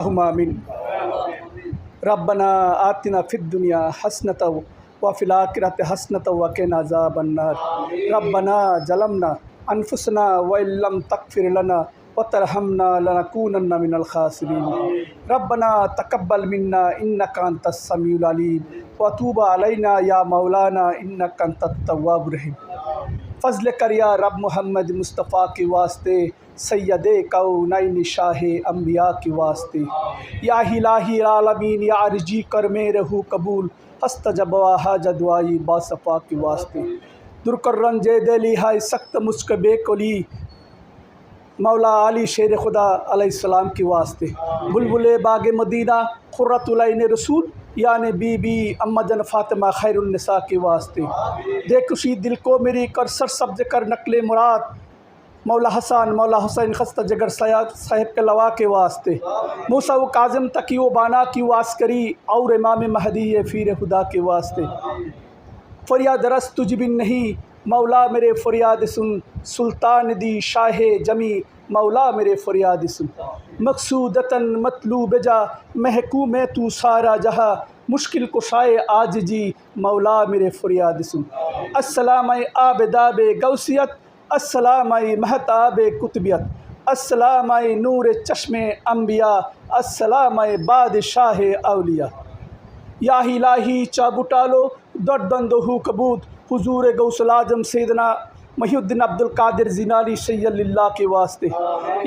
اللهم آمين ربنا آتنا في الدنيا حسنة وفي الآخرة حسنة وقنا عذاب النار ربنا ظلمنا أنفسنا وإن لم تغفر لنا وترحمنا لنكونن من الخاسرين ربنا تقبل منا إنك أنت السميع العليم وتوب علينا يا مولانا إنك أنت التواب الرحيم فضل کر یا رب محمد مصطفیٰ کے واسطے، سید کونین شاہ انبیاء کے واسطے۔ یا الہی العالمین، یا عرجی کر میں رہو قبول استجبوا جدوائی باصفا کے واسطے۔ درکر رنجے دلی ہائے سخت مسک بے کلی، مولا علی شیر خدا علیہ السلام کے واسطے۔ بلبل باغ مدینہ، قرۃ العین رسول یعنی بی بی، اما جن فاطمہ خیر النساء کے واسطے۔ دے اسی دل کو میری کر سر سبز کر نقل مراد۔ مولا حسن، مولا حسین خستہ جگر صاحب کے لوا کے واسطے۔ موسیٰ و کاظم تقی و بانا کی واسکری اور امام مہدی فیر خدا کے واسطے۔ فریاد رس تجھ بن نہیں۔ مولا میرے فریاد سن۔ سلطان دی شاہ جمی۔ مولا میرے فریاد اسم مقصودتاً مطلوب جا، محکوم تو سارا جہاں۔ مشکل کشائے آج جی مولا میرے فریاد سن۔ السلام آبداب گوسیت، السلام مہتاب کتبیت السلام نور چشم انبیاء، السلام بادشاہ اولیاء۔ یا الہی چابٹالو دردند ہو کبوت حضور گوسل آجم سیدنا محی الدین عبد القادر زینالی شی اللہ کے واسطے۔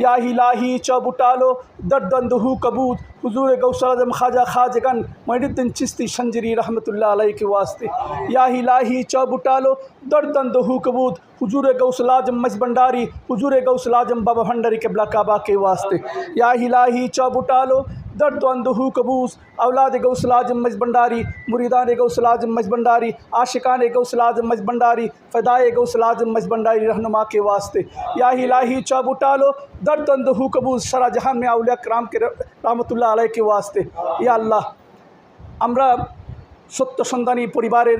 یا الہی چو اٹالو درد اندہو کبوت حضور گوسر اعظم خواجہ خواج گن محی الدین چشتی شنجری رحمۃ اللہ علیہ کے واسطے۔ یا الہی چو اٹالو درد اندہو کبوت حضور گوس لاجم مجبنڈاری حضور گوس لاجم بابا بھنڈاری قبلہ کعبہ کے واسطے۔ یا الہی چو اٹالو درد و اندہو کبوس، اولاد غوث اعظم مجھ بنڈاری، مریدان غوث اعظم مجھ بنڈاری، عاشقان غوث اعظم مجھ بنڈاری، فدائے غوث اعظم مجھ بنڈاری، رہنما کے واسطے۔ یا الہی چاب اٹھا لو، درد و اندہو کبوس شرح جہاں میں اولیاء کرام کے رحمۃ اللہ علیہ کے واسطے۔ یا اللہ আমরা সত্য সন্ধানী পরিবারের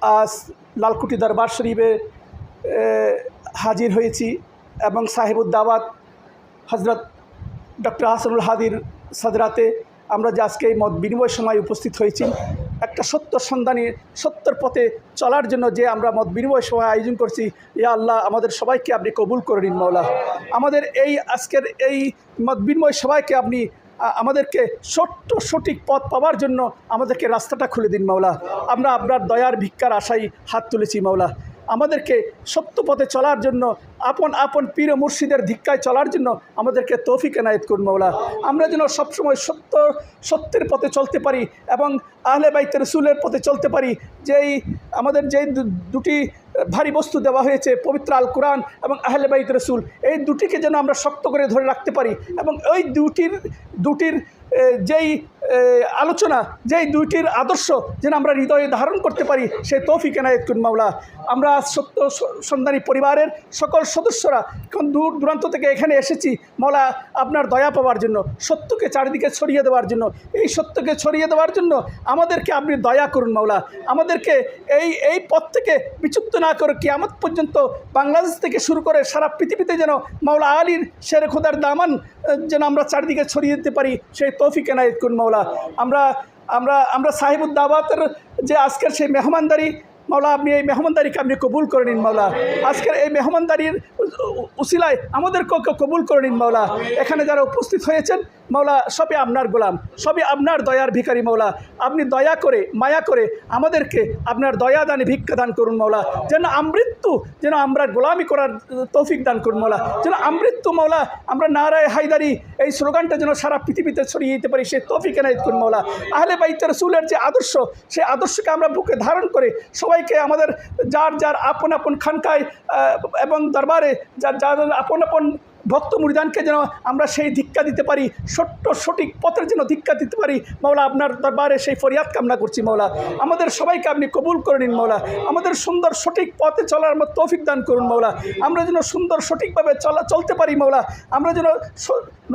آس لالکوٹی دربار شریفے দরবার ہوئی چی ایبنگ صاحب الدعوات، حضرت ডক্টর হাসানুল হাদির সাদরাতে আমরা যে আজকে এই মত বিনিময় সময় উপস্থিত হয়েছি, একটা সত্য সন্ধানী, সত্যর পথে চলার জন্য যে আমরা মত বিনিময় সময় আয়োজন করছি, ইয়া আল্লাহ, আমাদের সবাইকে আপনি কবুল করে নিন মৌলা আমাদের এই আজকের এই মত বিনিময় সবাইকে আপনি আমাদেরকে সত্য সঠিক পথ পাওয়ার জন্য আমাদেরকে রাস্তাটা খুলে দিন মাওলা। আমরা আপনার দয়ার ভিক্ষার আশায় হাত তুলেছি মাওলা। আমাদেরকে সত্য পথে চলার জন্য, আপন আপন পীর মুর্শিদের ধিক্কায় চলার জন্য আমাদেরকে তৌফিক এনায়েত করুন মাওলা। আমরা যেন সবসময় সত্য, সত্যের পথে চলতে পারি এবং আহলে বাইতে রসুলের পথে চলতে পারি। যেই আমাদের যেই দুটি ভারী বস্তু দেওয়া হয়েছে, পবিত্র আল কোরআন এবং আহলে বাইত রসুল, এই দুটিকে যেন আমরা শক্ত করে ধরে রাখতে পারি এবং ওই দুটির দুটির যেই আলোচনা, যেই দুইটির আদর্শ যেন আমরা হৃদয়ে ধারণ করতে পারি সেই তৌফিক এনায়েত করুন মাওলা। আমরা সত্য সন্ধানী পরিবারের সকল সদস্যরা এখন দূর দূরান্ত থেকে এখানে এসেছি। মাওলা, আপনার দয়া পাওয়ার জন্য, সত্যকে চারিদিকে ছড়িয়ে দেওয়ার জন্য, এই সত্যকে ছড়িয়ে দেওয়ার জন্য আমাদেরকে আপনি দয়া করুন মাওলা। আমাদেরকে এই এই পথ থেকে বিচ্যুত না করে কিয়ামত পর্যন্ত বাংলাদেশ থেকে শুরু করে সারা পৃথিবীতে যেন মাওলা আলীর শের খোদার দামান যেন আমরা চারিদিকে ছড়িয়ে দিতে পারি, সেই তৌফিক এনায়ত কুন মৌলা আমরা আমরা আমরা সাহেবুদ্দাবাতের যে আজকের সেই মেহমানদারি মাওলা, আপনি এই মেহমানদারিকে আপনি কবুল করে নিন মাওলা। আজকের এই মেহমানদারির উসিলায় আমাদেরকেও কবুল করে নিন মাওলা। এখানে যারা উপস্থিত হয়েছেন, মাওলা, সবই আপনার গোলাম, সবই আপনার দয়ার ভিখারি মাওলা। আপনি দয়া করে, মায়া করে আমাদেরকে আপনার দয়া দানে, ভিক্ষা দান করুন মাওলা। যেন আমৃত্যু, যেন আমরা গোলামি করার তৌফিক দান করুন মাওলা। যেন আমৃত্যু মাওলা, আমরা নারায় হায়দারি এই স্লোগানটা যেন সারা পৃথিবীতে ছড়িয়ে দিতে পারি, সেই তৌফিক এনায়ত করুন মাওলা। আহলে বাইতে রসুলের যে আদর্শ, সেই আদর্শকে আমরা বুকে ধারণ করে সবাইকে আমাদের যার যার আপন আপন খানকায় এবং দরবারে যার যার আপন আপন ভক্ত মুরিদানকে যেন আমরা সেই ধিক্কা দিতে পারি সত্য সঠিক পথের যেন ধিক্কা দিতে পারি। মাওলা, আপনার দরবারে সেই ফরিয়াদ কামনা করছি মাওলা। আমাদের সবাইকে আপনি কবুল করে নিন মাওলা। আমাদের সুন্দর সঠিক পথে চলার মতো তৌফিক দান করুন মাওলা। আমরা যেন সুন্দর সঠিকভাবে চলা, চলতে পারি মাওলা। আমরা যেন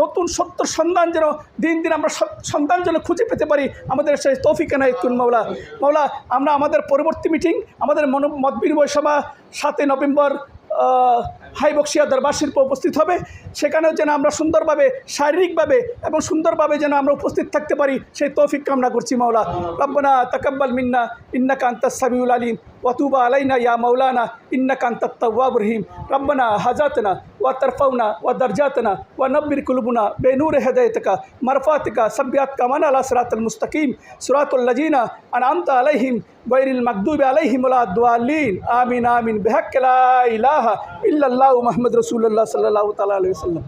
নতুন সত্য সন্ধান যেন দিন দিন আমরা সন্ধান যেন খুঁজে পেতে পারি, আমাদের সেই তৌফিক এনায়ত করুন মাওলা। মাওলা, আমরা আমাদের পরবর্তী মিটিং আমাদের মন মত বিনিময় সভা সাতই নভেম্বর আহ, হাই বক্সিয়া দরবার শিল্প উপস্থিত হবে। সেখানেও যেন আমরা সুন্দরভাবে, শারীরিকভাবে এবং সুন্দরভাবে যেন আমরা উপস্থিত থাকতে পারি, সেই তৌফিক কামনা করছি মাওলা। রব্বানা তাকাব্বাল মিন্না, ইন্নাকা আনতাস সামিউল আলিম ওয়াতুবা আলাইনা ইয়া মাওলানা, ইন্নাকা আনতাত তাওয়াবুর রহিম। রব্বানা হাজাতনা, ওয়া তারফাউনা, ওয়া দারজাতনা, ওয়া নব্বির কুলুবুনা বেনূর হেদায়তকা, মারফাতিকা সাব্বিয়াত কামানা আলা সিরাতাল মুস্তাকিম, সিরাতুল লাজিনা আনআমতা আলাইহিম গৈরিল মাগদুবি আলাইহিম ওয়ালা দাল্লিন আমিন আমিন। বিহাক্কি লা ইলাহা ইল্লাল্লাহু মুহাম্মদ রাসূলুল্লাহ সাল্লাল্লাহু তাআলা আলাইহি ওয়াসাল্লাম